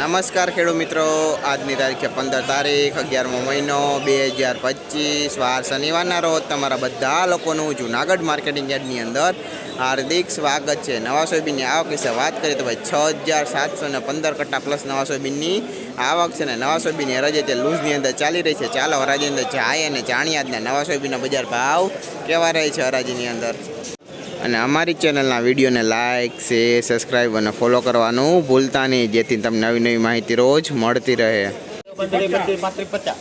નમસ્કાર ખેડૂત મિત્રો. આજની તારીખે પંદર તારીખ, અગિયારમો મહિનો, બે હજાર પચીસ, વાર શનિવારના રોજ તમારા બધા લોકોનું જુનાગઢ માર્કેટિંગ યાર્ડની અંદર હાર્દિક સ્વાગત છે. નવા સોયાબીનની આવક વિશે વાત કરીએ તો ભાઈ છ હજાર સાતસો ને પંદર કટ્ટા પ્લસ નવા સોયાબીનની આવક છે ને નવા સોયાબીનની હરાજી તે લૂઝની અંદર ચાલી રહી છે. ચાલો હરાજીની અંદર જાય અને જાણીએ આજના નવા સોયાબીનના બજાર ભાવ કેવા રહે છે હરાજીની અંદર. અને અમારી ચેનલના વિડીયોને લાઇક શેર સબસ્ક્રાઈબ અને ફોલો કરવાનું ભૂલતા નહીં જેથી તમને નવી નવી માહિતી રોજ મળતી રહે બધા બધા.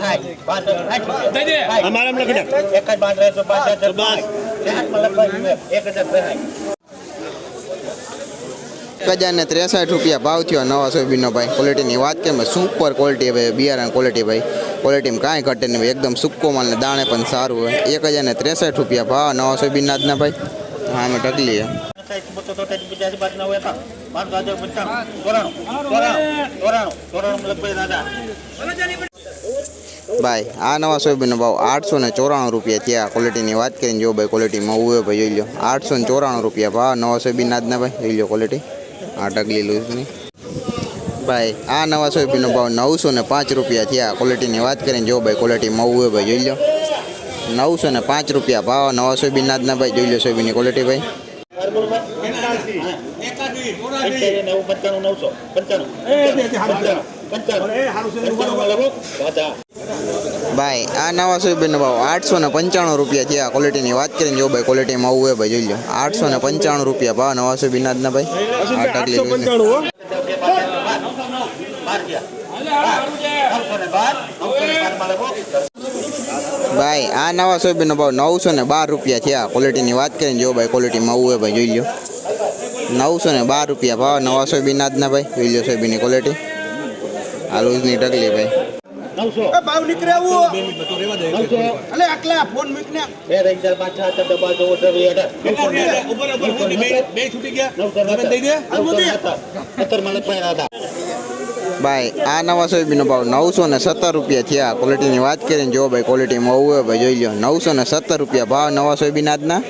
સાઠ. એક જ પાંચ રહેશો પાંચ હજાર એક હજાર. એક હજાર ને ત્રેસઠ રૂપિયા ભાવ થયો. નવા સોયાબીનનો ભાઈ ક્વોલિટીની વાત કેમ? સુપર ક્વોલિટી ભાઈ, બિયારણ ક્વોલિટી ભાઈ. ક્વોલિટીમાં કાંઈ ઘટે નહીં એકદમ સૂકો માલ ને દાણે પણ સારું હોય. એક હજાર ને ત્રેસઠ રૂપિયા ભાવ, નવા સોયાબીનના આજના ભાઈ. હા, અમે ટકલીએ. ભાઈ, આ નવા સોયાબીનનો ભાવ આઠસો ને ચોરાણું રૂપિયા થયા. ક્વોલિટીની વાત કરીને જો ભાઈ ક્વોલિટીમાં ઉવે ભાઈ, જોઈ લો આઠસો ને ચોરાણું રૂપિયા ભાવ, નવા સોયાબીનના આજના ભાઈ, જોઈ લો ક્વોલિટી આ ઢગલી લૂઝની ભાઈ આ નવા સોયબીનો ભાવ નવસો ને પાંચ રૂપિયા થયા. ક્વોલિટીની વાત કરીને જો ભાઈ ક્વોલિટીમાં હોય ભાઈ જોઈ લો. નવસો ને પાંચ રૂપિયા ભાવ નવા સોયાબીનના ના ભાઈ જોઈ લો સોયાબીનની ક્વોલિટી ભાઈ. પંચાણું, ભાઈ આ નવા સોયાબીનનો ભાવ આઠસો ને પંચાણું રૂપિયા થયા ક્વોલિટીની વાત કરીને જો ભાઈ ક્વોલિટીમાં આવું હોય ભાઈ જોઈ લો આઠસો ને પંચાણું રૂપિયા ભાવ નવા સોયાબીનના આજના ભાઈ. આ. ભાઈ આ નવા સોયાબીનનો ભાવ નવસો ને બાર રૂપિયા થયા ક્વોલિટીની વાત કરીને જો ભાઈ ક્વોલિટીમાં આવું હોય ભાઈ જોઈ લો નવસો ને બાર રૂપિયા ભાવ નવા સોયાબીનના આજના ભાઈ. જોઈ લો સોયાબીનની ક્વોલિટી આ લૂઝની ટકલી ભાઈ. નવસો. ભાવ નીકળે અલે આટલા ફોન મૂકને. બે ચાર પાંચ છ સાત. સત્તર. ભાઈ આ નવા સોયાબીનનો ભાવ નવસો ને સત્તર રૂપિયા થયા. ક્વોલિટીની વાત કરીને જો ભાઈ ક્વોલિટીમાં આવું હોય ભાઈ જોઈ લો નવસો ને સત્તર રૂપિયા ભાવ નવા સોયાબીન આજના.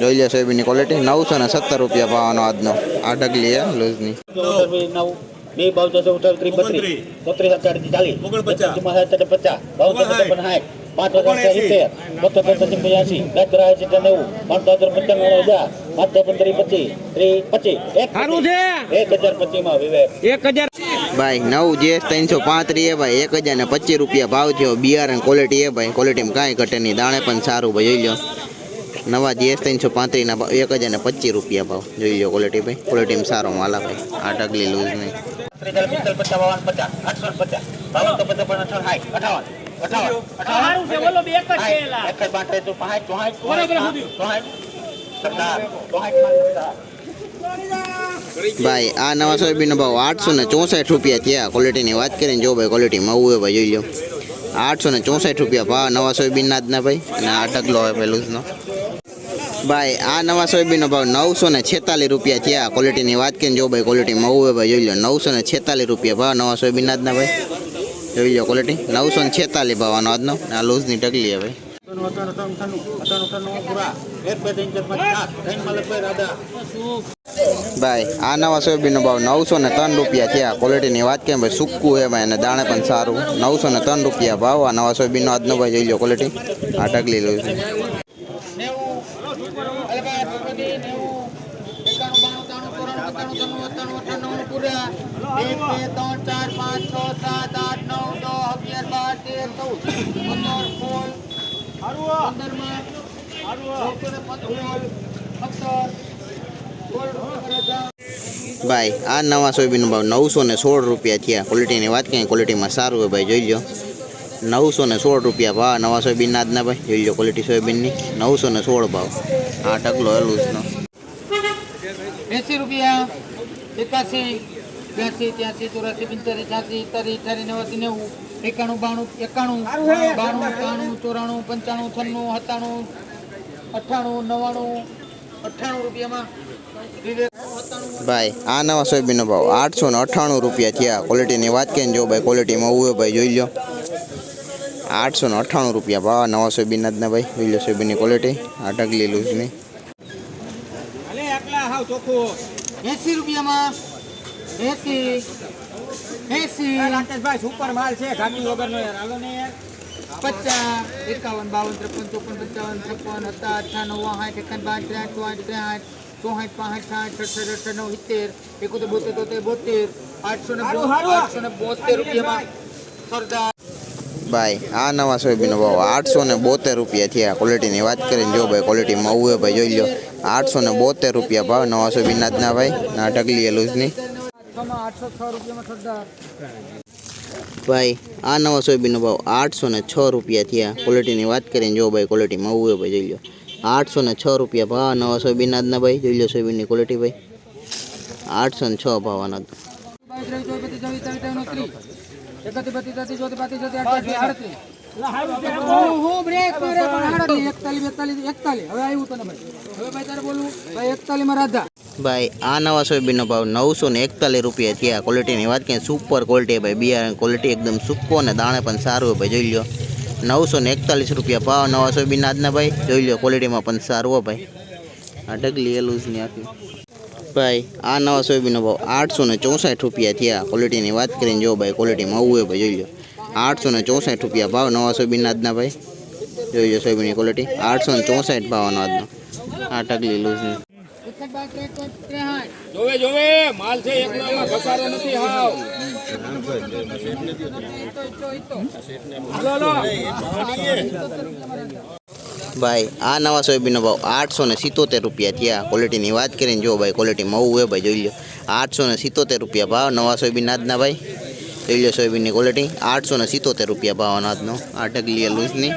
જોઈ લો સોયાબીનની ક્વોલિટી નવસો ને સત્તર રૂપિયા ભાવનો આજનો. આ ઢગલી હે લૂઝની નવ. બે બાવ ચોસો ચૌદ, ત્રીસ, બત્રીસ. બત્રીસ, અડતાલીસ, ચાલીસ. સત્તર, પચાસ. બાવન, પચાસ, પચાસ, સાઠ. પાંચ હજાર સિત્તેર. બોતેર પચાસ સિત્તેર નેવું. પંચાણું હજાર પંદર પચીસ. ત્રીસ પચીસ. એક એક હજાર પચીસમાં વિવેક ભાઈ નવ જે ત્રણસો પાંત્રીસ એ ભાઈ એક હજાર ને પચીસ રૂપિયા ભાવ થયો. બિયારણ ક્વોલિટી એ ભાઈ ક્વોલિટીમાં કાંઈ ઘટે નહીં. દાણે પણ સારું ભાઈ જોઈ લો. નવા જીએસ ત્રણસો પાંત્રીસના ભાવ એક હજાર ને પચીસ રૂપિયા ભાવ. જોઈ લો ક્વોલિટી ભાઈ. ક્વોલિટીમાં સારો માલ ભાઈ. આ ઢગલી લૂઝ નહીં. પિસ્તાલીસ પચાસ બાવન પચાસ આઠસો પચાસ. બાવન તો પચાસ સાઠ અઠાવન ભાઈ આ નવા સોયાબીનનો ભાવ આઠસો ને ચોસઠ રૂપિયા થયા. ક્વોલિટીની વાત કરીને જો ભાઈ ક્વોલિટીમાં આવું હોય ભાઈ જોઈ લો આઠસો ને ચોસઠ રૂપિયા ભાવ નવા સોયાબીનના જ ના ભાઈ. અને આ ઢગલો હોય ભાઈ લૂઝનો. ભાઈ, આ નવા સોયાબીનનો ભાવ નવસો ને છેતાલીસ રૂપિયા થયા. ક્વોલિટીની વાત કરીને જો ભાઈ ક્વોલિટીમાં હોય ભાઈ, જોઈ લો, નવસો ને છેતાલીસ રૂપિયા ભાવ નવા સોયાબીનના જ ના ભાઈ. જોઈ લો ક્વોલિટી નવસો ને છેતાલીસ ભાવનો આજનો. આ લૂઝની ઢગલી હવે. ભાઈ, આ નવા સોયાબીનનો ભાવ નવસો ને ત્રણ રૂપિયા થયા. ક્વોલિટીની વાત કેમ ભાઈ સૂકું છે ભાઈ અને દાણે પણ સારું. નવસો ને ત્રણ રૂપિયા ભાવ આ નવા સોયાબીનનો આજનો ભાઈ, જોઈ લો ક્વોલિટી આ ઢગલી લો છે ભાઈ આ નવા સોયાબીનનો ભાવ નવસો ને સોળ રૂપિયા થયા. ક્વોલિટીની વાત કરીએ ક્વોલિટીમાં સારું હોય ભાઈ જોઈ લો નવસો ને સોળ રૂપિયા ભાવ નવા સોયાબીનના આજના ભાઈ. જોઈ લો ક્વોલિટી સોયાબીનની. નવસો ને સોળ ભાવ. આ ટકલો હલુસનો. એસી રૂપિયા એકાસી બ્યાસી ત્યાસી ચોરાસી પંચ્યાસી છ્યાસી ઇત્યાસી અઠારી નેવાસી નેવું એકાણું બાણું એકાણું બાણું એકાણું ચોરાણું પંચાણું છન્નું સત્તાણું અઠ્ઠાણું નવ્વાણું અઠ્ઠાણું રૂપિયામાં ભાઈ આ નવા સોયાબીનનો ભાવ. આઠસો ને અઠ્ઠાણું રૂપિયા થયા. ક્વોલિટીની વાત કરીને જો ભાઈ ક્વોલિટીમાં ઉવે ભાઈ જોઈ લો આઠસો ને અઠ્ઠાણું રૂપિયા ભાવ. નવા સોયાબીનના જ ને ભાઈ. જોઈ લો સોયાબીનની ક્વોલિટી આ ઢગલી લૂઝની. એસી રૂપિયામાં એસી. એસી. રાકેશભાઈ સુપર માલ છે ઘાટી વગરનો યાર હાલો ને યાર. પચાસ. એકાવન બાવન ત્રેપન ચોપન પંચાવન છપ્પન હતા અઠ્ઠા નવ સાઠ એકાવન પાંચ ત્રેસઠ ચોસઠ ત્રેસઠ ચોસઠ પાંસઠ સાઠ સડસઠ અડસઠ નવ સિત્તેર એકોતેર બોતેર તોતેર બોતેર આઠસો ને આઠસો ને બોતેર રૂપિયામાં સરદાર. ભાઈ આ નવા સોયાબીનનો ભાવ. આઠસો ને બોતેર રૂપિયા થયા ક્વોલિટીની વાત કરીને જો ભાઈ ક્વોલિટીમાં આવું ભાઈ જોઈ લો આઠસો ને બોતેર રૂપિયા ભાવ નવા સોયાબીનના જ ના ભાઈ ના ઢગલી લૂઝની. છમાં આઠસો છ રૂપિયામાં સરદાર ભાઈ આ નવા સોયાબીનનો ભાવ આઠસો ને છ રૂપિયા થયા. ક્વોલિટીની વાત કરીને જો ભાઈ ક્વોલિટીમાં આવું હોય ભાઈ જોઈ લો. આઠસો ને છ રૂપિયા ભાવ નવા સોયાબીન આજના ભાઈ જોઈ લો સોયાબીનની ક્વોલિટી ભાઈ. આઠસો ને છ ભાવ આના બાવીસ ત્રેવીસ ચોવીસ પચીસ છવ્વીસ સત્તાવીસ અઠ્ઠાવીસ, ઓગણત્રીસ. એકત્રીસ બત્રીસ તેત્રીસ ચોત્રીસ પાંત્રીસ છત્રીસ અડત્રીસ આડત્રીસ. હું- હું બ્રેક મારે પણ આડત્રીસ, એકતાલીસ બેતાલીસ એકતાલીસ. હવે આવ્યું તને ભાઈ. હવે ભાઈ તારે બોલવું ભાઈ એકતાલીસમાં રાધા. ભાઈ, આ નવા સોયાબીનનો ભાવ નવસો ને એકતાલીસ રૂપિયા થયા. ક્વોલિટીની વાત કરીએ સુપર ક્વોલિટી ભાઈ, બિયારણ ક્વોલિટી એકદમ સૂકો અને દાણે પણ સારું હોય ભાઈ, જોઈ લો નવસો ને એકતાલીસ રૂપિયા ભાવ નવા સોયાબીન આજના ભાઈ, જોઈ લો ક્વોલિટીમાં પણ સારું હોય ભાઈ. આ ઢગલી એલુઝની આખી. ભાઈ, આ નવા સોયાબીનનો ભાવ આઠસો ને ચોસઠ રૂપિયા થયા. ક્વોલિટીની વાત કરીને જો ભાઈ ક્વોલિટીમાં આવું હોય ભાઈ, જોઈ લો આઠસો ને ચોસઠ રૂપિયા ભાવ નવા સોયાબીન આજના ભાઈ. જોઈ લો સોયાબીનની ક્વોલિટી આઠસો ને ચોસઠ ભાવનો આજનો. આ ઢગલી લૂઝની જોવે જોવે, માલ છે એકલામાં ઘસારો નથી હાવ. ભાઈ, આ નવા સોયાબીનનો ભાવ આઠસો ને સિત્તોતેર રૂપિયા થયા. ક્વોલિટીની વાત કરીને જો ભાઈ ક્વોલિટીમાં આવું હોય ભાઈ, જોઈ લો આઠસો ને સિત્તોતેર રૂપિયા ભાવ, નવા સોયાબીન આજના ભાઈ. જોઈ લો સોયાબીનની ક્વોલિટી આઠસો ને સિત્તોતેર રૂપિયા ભાવ અનાજનો આ ઢગલી લૂઝની